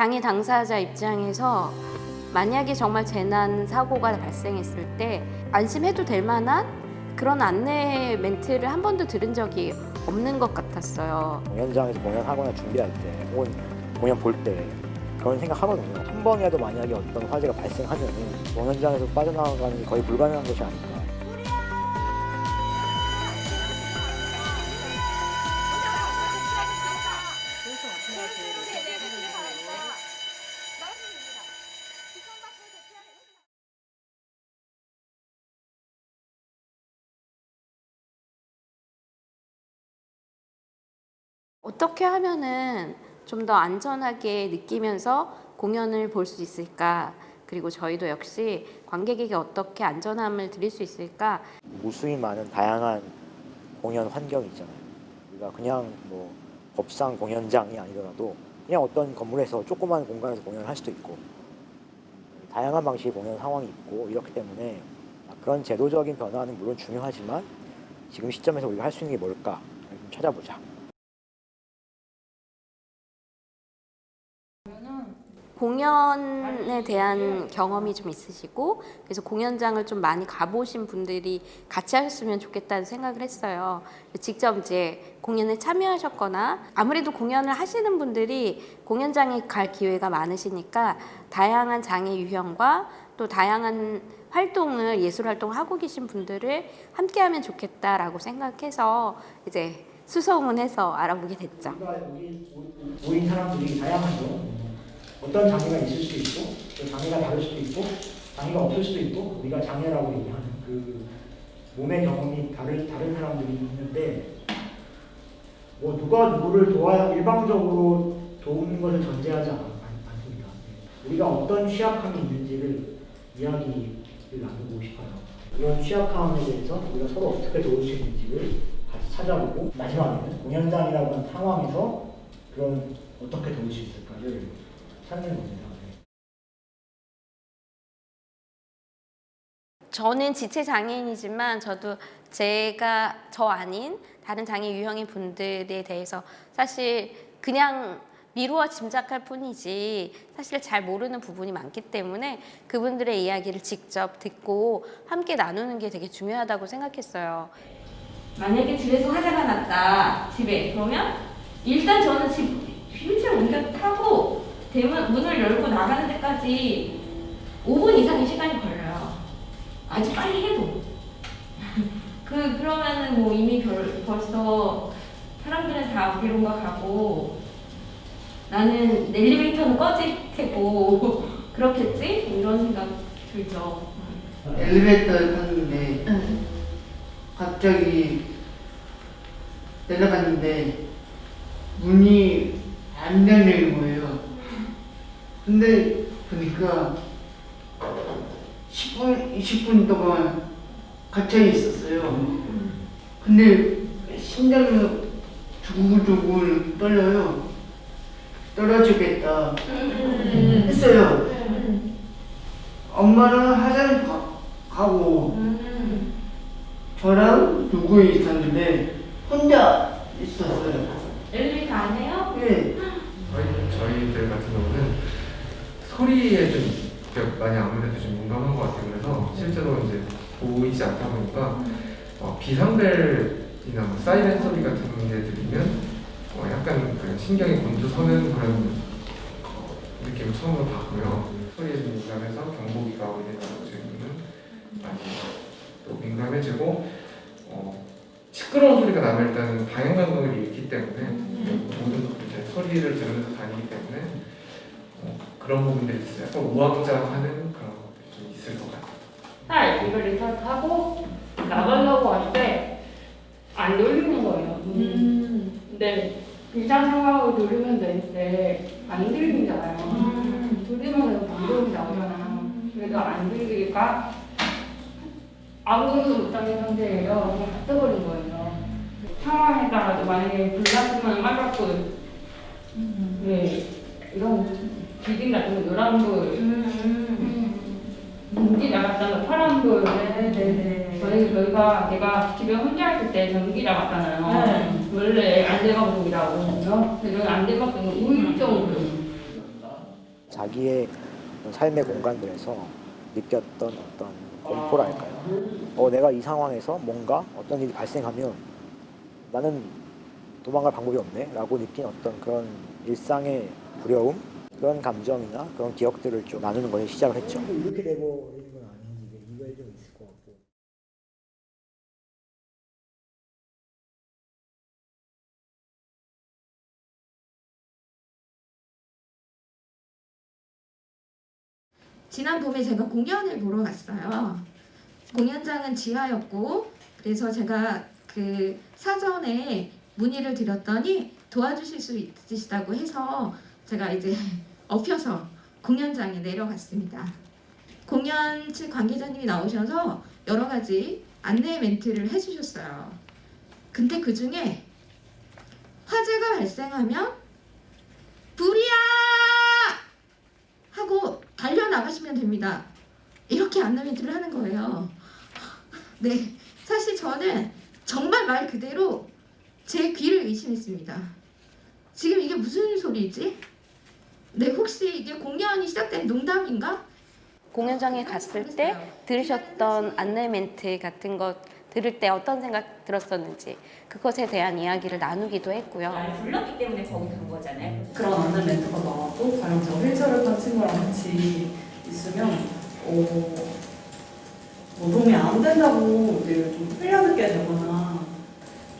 장애 당사자 입장에서 만약에 정말 재난 사고가 발생했을 때 안심해도 될 만한 그런 안내 멘트를 한 번도 들은 적이 없는 것 같았어요. 공연장에서 공연하거나 준비할 때 혹은 공연 볼 때 그런 생각하거든요. 한 번이라도 만약에 어떤 화재가 발생하면 공연장에서 빠져나가는 게 거의 불가능한 것이 아닌가. 어떻게 하면은 좀 더 안전하게 느끼면서 공연을 볼 수 있을까? 그리고 저희도 역시 관객에게 어떻게 안전함을 드릴 수 있을까? 무수히 많은 다양한 공연 환경이 있잖아요. 우리가 그냥 뭐 법상 공연장이 아니더라도 그냥 어떤 건물에서 조그만 공간에서 공연을 할 수도 있고 다양한 방식의 공연 상황이 있고 이렇기 때문에 그런 제도적인 변화는 물론 중요하지만 지금 시점에서 우리가 할 수 있는 게 뭘까 좀 찾아보자. 공연에 대한 경험이 좀 있으시고 그래서 공연장을 좀 많이 가보신 분들이 같이 하셨으면 좋겠다는 생각을 했어요. 직접 이제 공연에 참여하셨거나 아무래도 공연을 하시는 분들이 공연장에 갈 기회가 많으시니까 다양한 장애 유형과 또 다양한 활동을 예술 활동을 하고 계신 분들을 함께하면 좋겠다라고 생각해서 이제 수소문해서 알아보게 됐죠. 모인 사람들이 다양하죠. 어떤 장애가 있을 수도 있고, 또 장애가 다를 수도 있고, 장애가 없을 수도 있고, 우리가 장애라고 얘기하는 그 몸의 경험이 다른 다른 사람들이 있는데, 뭐 누가 누구를 도와 일방적으로 도우는 것을 전제하지 않, 않- 않습니다. 우리가 어떤 취약함이 있는지를 이야기를 나누고 싶어요. 이런 취약함에 대해서 우리가 서로 어떻게 도울 수 있는지를 같이 찾아보고 마지막에는 공연장이라고 하는 상황에서 그런 어떻게 도울 수 있을까를 찾는 겁니다. 저는 지체 장애인이지만 저도 제가 저 아닌 다른 장애 유형의 분들에 대해서 사실 그냥 미루어 짐작할 뿐이지 사실 잘 모르는 부분이 많기 때문에 그분들의 이야기를 직접 듣고 함께 나누는 게 되게 중요하다고 생각했어요. 만약에 집에서 화재가 났다 집에 그러면 일단 저는 집 휠체어 옮겨 타고 대문 문을 열고 나가는 데까지 5분 이상의 시간이 걸려요. 아주 빨리 해도 그 그러면은 뭐 이미 벌, 벌써 사람들은 다 어디론가 가고 나는 엘리베이터는 꺼질 테고 그렇겠지 뭐 이런 생각 들죠. 엘리베이터를 탔는데 갑자기 내려갔는데 문이 안 열리는 거예요. 근데 보니까 10분, 20분 동안 갇혀 있었어요. 근데 심장이 두근두근 떨려요. 떨어지겠다 했어요. 엄마는 화장실 가, 가고 음. 저랑 누구 있었는데 혼자 있었어요. 엘리베이터 안 해요? 예. 저희, 저희들 같은 경우는 소리에 좀 많이 아무래도 좀 민감한 것 같아요. 그래서 실제로 이제 보이지 않다 보니까 어, 비상벨이나 뭐 사이렌 소리 같은 게 들리면 어, 약간 그 신경이 곤두서는 그런 어, 느낌을 처음으로 받고요. 소리에 좀 민감해서 경보기가 울리는 저희는 많이 또 민감해지고 어, 시끄러운 소리가 나면 일단 방향 감각을 잃기 때문에 모든 이제 소리를 들으면서 다니기 때문에 어, 그런 부분들이 있어요. 약간 우왕좌왕하는 그런 것들이 좀 있을 것 같아요. 딸 이걸 리타트하고 나가려고 할때안 돌리는 거예요. 음. 근데 비상 상황을 돌리면 되는데 안 들리잖아요. 돌리면 방송이 나오잖아. 그래도 안 들리니까 아무것도 못하는 상태예요. 그냥 다 떠버린 거예요. 상황에 따라서 만약에 불 났으면 빨갛고 네, 이런 빌딩 같은 거 노란 불 전기 나갔다가 파란불 네네네. 저희 저희가 제가 집에 혼자 있을 때 전기 나갔잖아요. 네. 원래 안대방송이라고 하거든요. 근데 저는 안대방송은 우울증으로 자기의 삶의 공간들에서 느꼈던 어떤 공포랄까요? 어, 내가 이 상황에서 뭔가 어떤 일이 발생하면 나는 도망갈 방법이 없네 라고 느낀 어떤 그런 일상의 두려움 그런 감정이나 그런 기억들을 좀 나누는 것에 시작을 했죠. 이렇게 되고 있는 건 아닌지 이거에 좀 있을 것 같고. 지난 봄에 제가 공연을 보러 갔어요. 공연장은 지하였고 그래서 제가 그 사전에 문의를 드렸더니 도와주실 수 있으시다고 해서 제가 이제 엎혀서 공연장에 내려갔습니다. 공연 측 관계자님이 나오셔서 여러 가지 안내 멘트를 해주셨어요. 근데 그 중에 화재가 발생하면 불이야! 하고 달려 나가시면 됩니다. 이렇게 안내 멘트를 하는 거예요. 네, 사실 저는 정말 말 그대로 제 귀를 의심했습니다. 지금 이게 무슨 소리지? 네, 혹시 이게 공연이 시작된 농담인가? 공연장에 갔을 때 들으셨던 안내 멘트 같은 것 들을 때 어떤 생각 들었었는지 그것에 대한 이야기를 나누기도 했고요. 날 불렀기 때문에 거기 간 거잖아요. 그런 안내 멘트가 나왔고 과연 저 휠체어를 탄 친구랑 같이 있으면 어, 뭐 도움이 안 된다고 이제 좀 흘려듣게 되거나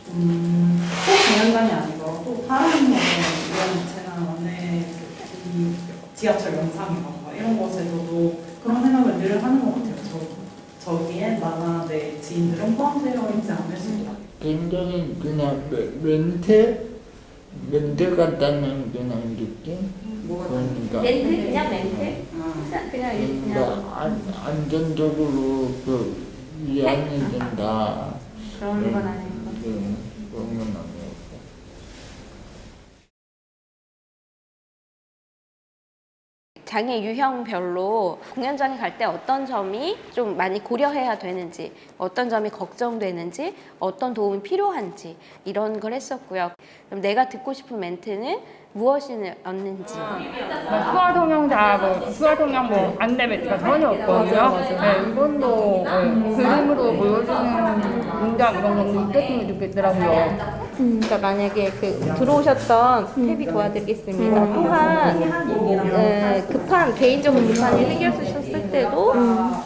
좀꼭 공연장이 아니고 또 다른 뭐 이런 이 지하철 영상이라던가 이런 곳에서도 그런 생각을 늘 하는 것 같아요. 저 저기에 나나 내 지인들은 포함되어 있지 않을까. 굉장히 그냥 멘- 멘트? 멘트 같다는 그냥 느낌? 그러니까 멘트? 그냥 멘트? 아, 그냥 이렇게 그러니까 안, 안전적으로 그 위안이 된다. 그런 건 아니고. 그, 그런 건 아니었고 장애 유형별로 공연장에 갈 때 어떤 점이 좀 많이 고려해야 되는지, 어떤 점이 걱정되는지, 어떤 도움이 필요한지 이런 걸 했었고요. 그럼 내가 듣고 싶은 멘트는 무엇이었는지. 뭐 수화 동영자, 뭐 수화 동영 뭐 안내 멘트가 전혀 없거든요. 네, 이건도 네, 그림으로 보여주는 문장 이런 건 있겠으면 좋겠더라고요. 그러니까 만약에 그 들어오셨던 탭이 도와드리겠습니다. 또한 어, 급한 개인적인 불만을 해결 주셨을 때도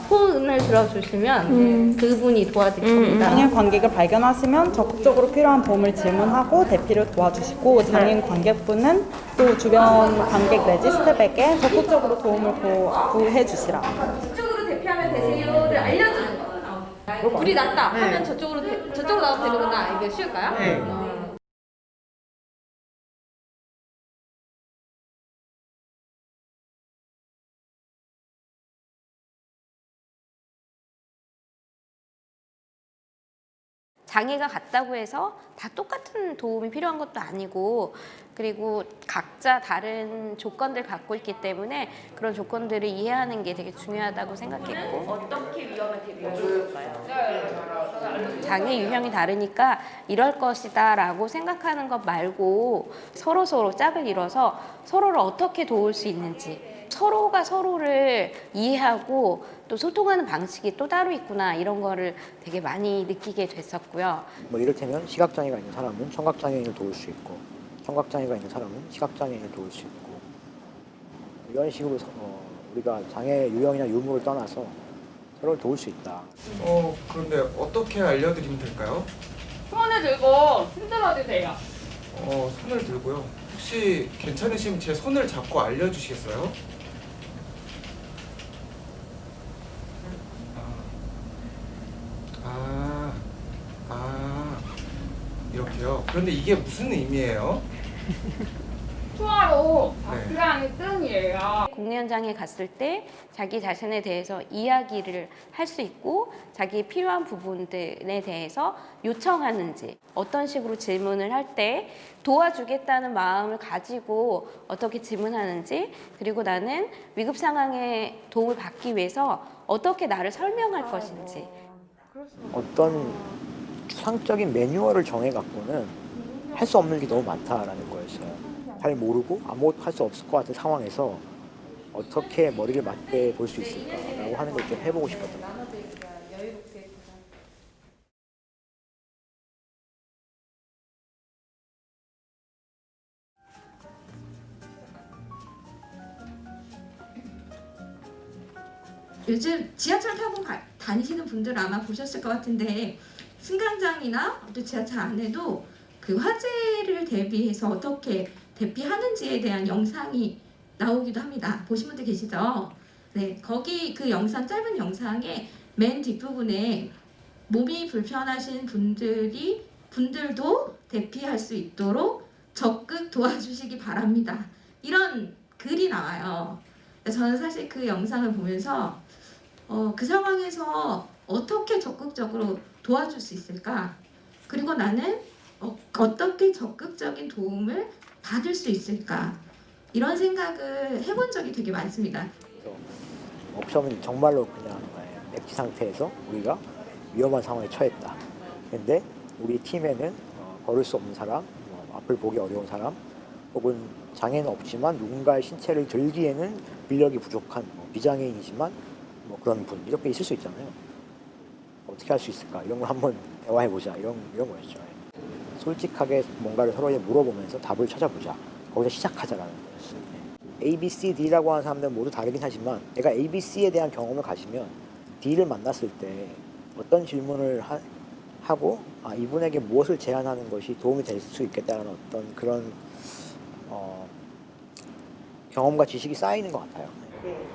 폰을 들어주시면 그분이 도와드릴 겁니다. 장애인 관객을 발견하시면 적극적으로 필요한 도움을 질문하고 대피를 도와주시고 장애인 관객분은 또 주변 관객 내지 스태프에게 적극적으로 도움을 구, 구해 주시라. 저쪽으로 대피하면 되세요를 알려주는 거. 불이 났다 하면 저쪽으로 대, 저쪽으로 나오면 되는구나. 이게 쉬울까요? 네. 장애가 같다고 해서 다 똑같은 도움이 필요한 것도 아니고 그리고 각자 다른 조건들 갖고 있기 때문에 그런 조건들을 이해하는 게 되게 중요하다고 생각했고 어떻게 위험을 대비하셨을까요? 장애 유형이 다르니까 이럴 것이다 라고 생각하는 것 말고 서로 서로 짝을 이뤄서 서로를 어떻게 도울 수 있는지 서로가 서로를 이해하고 또 소통하는 방식이 또 따로 있구나 이런 거를 되게 많이 느끼게 됐었고요. 뭐 이를테면 시각장애가 있는 사람은 청각장애인을 도울 수 있고 청각장애가 있는 사람은 시각장애인을 도울 수 있고 이런 식으로 서- 어, 우리가 장애 유형이나 유무를 떠나서 서로를 도울 수 있다. 어 그런데 어떻게 알려드리면 될까요? 손을 들고 흔들어 주세요. 어 손을 들고요. 혹시 괜찮으시면 제 손을 잡고 알려주시겠어요? 이렇게요. 그런데 이게 무슨 의미예요? 네. 바스라는 뜻이에요. 공연장에 갔을 때 자기 자신에 대해서 이야기를 할 수 있고 자기 필요한 부분들에 대해서 요청하는지 어떤 식으로 질문을 할 때 도와주겠다는 마음을 가지고 어떻게 질문하는지 그리고 나는 위급 상황에 도움을 받기 위해서 어떻게 나를 설명할 것인지 어떤 추상적인 매뉴얼을 정해 갖고는 할 수 없는 게 너무 많다라는 거였어요. 잘 모르고 아무것도 할 수 없을 것 같은 상황에서 어떻게 머리를 맞대 볼 수 있을까라고 하는 걸 좀 해보고 싶었던 거예요. 요즘 지하철 타고 가- 다니시는 분들 아마 보셨을 것 같은데 승강장이나 또 지하철 안에도 그 화재를 대비해서 어떻게 대피하는지에 대한 영상이 나오기도 합니다. 보신 분들 계시죠? 네, 거기 그 영상 짧은 영상에 맨 뒷부분에 몸이 불편하신 분들이 분들도 대피할 수 있도록 적극 도와주시기 바랍니다. 이런 글이 나와요. 저는 사실 그 영상을 보면서 어, 그 상황에서 어떻게 적극적으로 도와줄 수 있을까? 그리고 나는 어, 어떻게 적극적인 도움을 받을 수 있을까? 이런 생각을 해본 적이 되게 많습니다. 옵션은 정말로 그냥 예, 백지 상태에서 우리가 위험한 상황에 처했다. 근데 우리 팀에는 어, 걸을 수 없는 사람, 뭐 앞을 보기 어려운 사람, 혹은 장애는 없지만 누군가의 신체를 들기에는 인력이 부족한 뭐 비장애인이지만 뭐 그런 분 이렇게 있을 수 있잖아요. 어떻게 할 수 있을까 이런 걸 한번 대화해 보자 이런 이런 거였죠. 솔직하게 뭔가를 서로에게 물어보면서 답을 찾아보자. 거기서 시작하자라는 거였어요. 예. A, B, C, D라고 하는 사람들은 모두 다르긴 하지만 내가 A, B, C에 대한 경험을 가지면 D를 만났을 때 어떤 질문을 하, 하고 아, 이분에게 무엇을 제안하는 것이 도움이 될 수 있겠다는 어떤 그런 어, 경험과 지식이 쌓이는 것 같아요.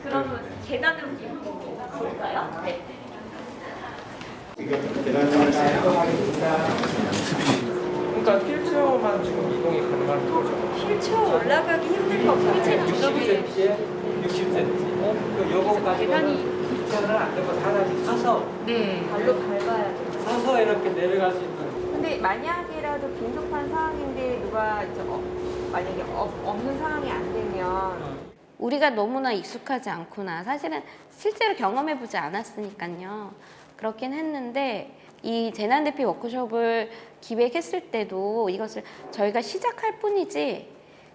그러면 계단으로 볼까요? 네. 그러니까 휠체어만 지금 이동이 가능한 거죠. 휠체어 올라가기 힘들 것 같아요. 60cm에 60cm. 요거까지 휠체어는 안 되고 사람이 서서 네. 발로 밟아야 돼. 서서 이렇게 내려갈 수 있는. 근데 만약이라도 긴급한 상황인데 누가 이제 어, 만약에 어, 없는 상황이 안 되면 우리가 너무나 익숙하지 않구나. 사실은 실제로 경험해 보지 않았으니까요. 그렇긴 했는데 이 재난 대피 워크숍을 기획했을 때도 이것을 저희가 시작할 뿐이지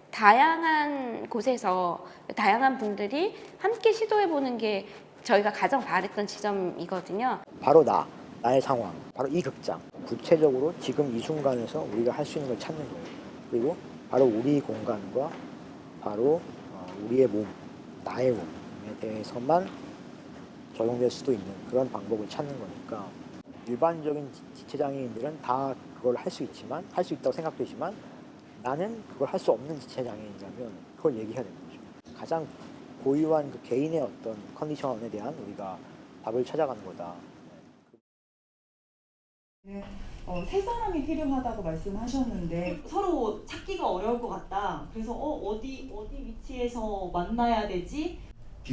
다양한 곳에서 다양한 분들이 함께 시도해 보는 게 저희가 가장 바랬던 지점이거든요. 바로 나, 나의 상황, 바로 이 극장. 구체적으로 지금 이 순간에서 우리가 할 수 있는 걸 찾는 거예요. 그리고 바로 우리 공간과 바로 어, 우리의 몸, 나의 몸에 대해서만 적용될 수도 있는 그런 방법을 찾는 거니까 일반적인 지- 지체 장애인들은 다 그걸 할 수 있지만 할 수 있다고 생각되지만 나는 그걸 할 수 없는 지체 장애인이라면 그걸 얘기해야 되는 거죠. 가장 고유한 그 개인의 어떤 컨디션에 대한 우리가 답을 찾아가는 거다. 어, 세 사람이 필요하다고 말씀하셨는데 서로 찾기가 어려울 것 같다. 그래서 어, 어디 어디 위치에서 만나야 되지?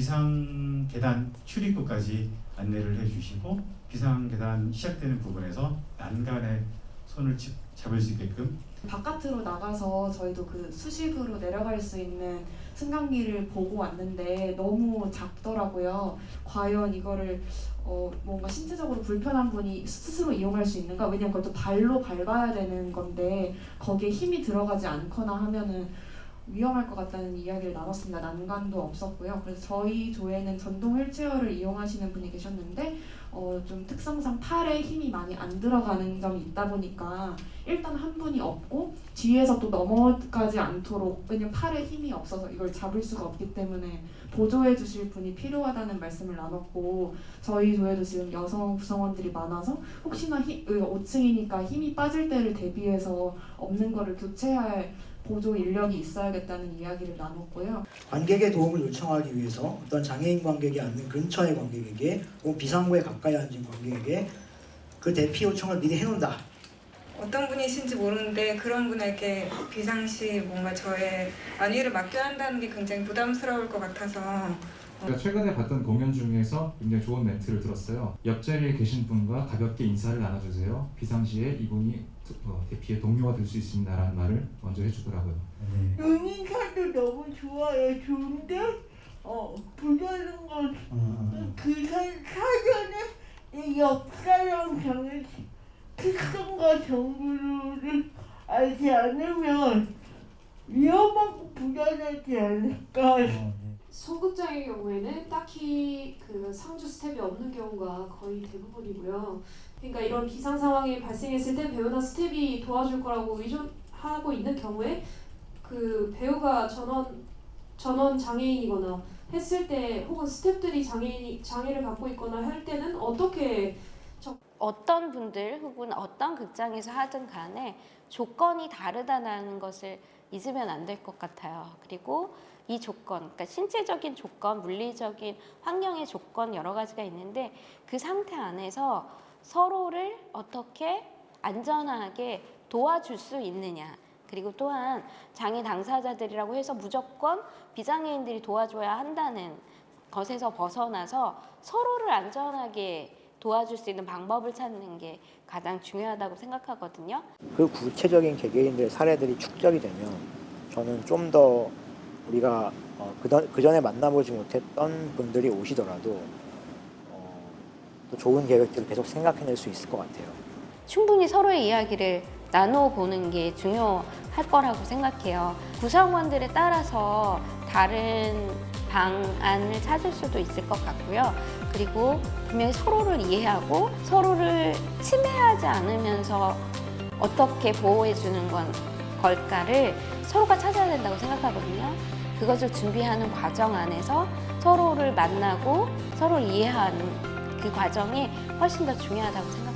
비상 계단 출입구까지 안내를 해주시고 비상 계단 시작되는 부분에서 난간에 손을 치- 잡을 수 있게끔 바깥으로 나가서 저희도 그 수직으로 내려갈 수 있는 승강기를 보고 왔는데 너무 작더라고요. 과연 이거를 어 뭔가 신체적으로 불편한 분이 스스로 이용할 수 있는가? 왜냐면 그것도 발로 밟아야 되는 건데 거기에 힘이 들어가지 않거나 하면은 위험할 것 같다는 이야기를 나눴습니다. 난간도 없었고요. 그래서 저희 조에는 전동 휠체어를 이용하시는 분이 계셨는데 어, 좀 특성상 팔에 힘이 많이 안 들어가는 점이 있다 보니까 일단 한 분이 없고 뒤에서 또 넘어가지 않도록 왜냐면 팔에 힘이 없어서 이걸 잡을 수가 없기 때문에 보조해 주실 분이 필요하다는 말씀을 나눴고 저희 조에도 지금 여성 구성원들이 많아서 혹시나 히, 5층이니까 힘이 빠질 때를 대비해서 없는 거를 교체할 보조 인력이 있어야겠다는 이야기를 나눴고요. 관객의 도움을 요청하기 위해서 어떤 장애인 관객이 앉는 근처의 관객에게 혹은 비상구에 가까이 앉은 관객에게 그 대피 요청을 미리 해놓는다. 어떤 분이신지 모르는데 그런 분에게 비상시 뭔가 저의 안위를 맡겨야 한다는 게 굉장히 부담스러울 것 같아서 제가 최근에 봤던 공연 중에서 굉장히 좋은 멘트를 들었어요. 옆자리에 계신 분과 가볍게 인사를 나눠주세요. 비상시에 이분이 어, 대피의 동료가 될 수 있습니다라는 말을 먼저 해주더라고요. 용인사도 너무 좋아요. 좋은데 어 부자는 건그 사전에 이 역사랑 정의 특성과 정보를 알지 않으면 위험하고 부자되지 않을까. 소극적 수영장의 경우에는 딱히 그 상주 스텝이 없는 경우가 거의 대부분이고요. 그러니까 이런 비상 상황이 발생했을 때 배우나 스텝이 도와줄 거라고 의존하고 있는 경우에 그 배우가 전원 전원 장애인이거나 했을 때 혹은 스텝들이 장애인 장애를 갖고 있거나 할 때는 어떻게 어떤 분들 혹은 어떤 극장에서 하든 간에 조건이 다르다는 것을 잊으면 안 될 것 같아요. 그리고 이 조건, 그러니까 신체적인 조건, 물리적인 환경의 조건 여러 가지가 있는데 그 상태 안에서 서로를 어떻게 안전하게 도와줄 수 있느냐. 그리고 또한 장애 당사자들이라고 해서 무조건 비장애인들이 도와줘야 한다는 것에서 벗어나서 서로를 안전하게 도와줄 수 있는 방법을 찾는 게 가장 중요하다고 생각하거든요. 그 구체적인 개개인들 사례들이 축적이 되면 저는 좀더 우리가 어, 그전, 그전에 만나보지 못했던 분들이 오시더라도 어, 또 좋은 계획들을 계속 생각해낼 수 있을 것 같아요. 충분히 서로의 이야기를 나누어 보는 게 중요할 거라고 생각해요. 구성원들에 따라서 다른 방안을 찾을 수도 있을 것 같고요. 그리고 분명히 서로를 이해하고 서로를 침해하지 않으면서 어떻게 보호해 주는 건 걸까를 서로가 찾아야 된다고 생각하거든요. 그것을 준비하는 과정 안에서 서로를 만나고 서로 이해하는 그 과정이 훨씬 더 중요하다고 생각합니다.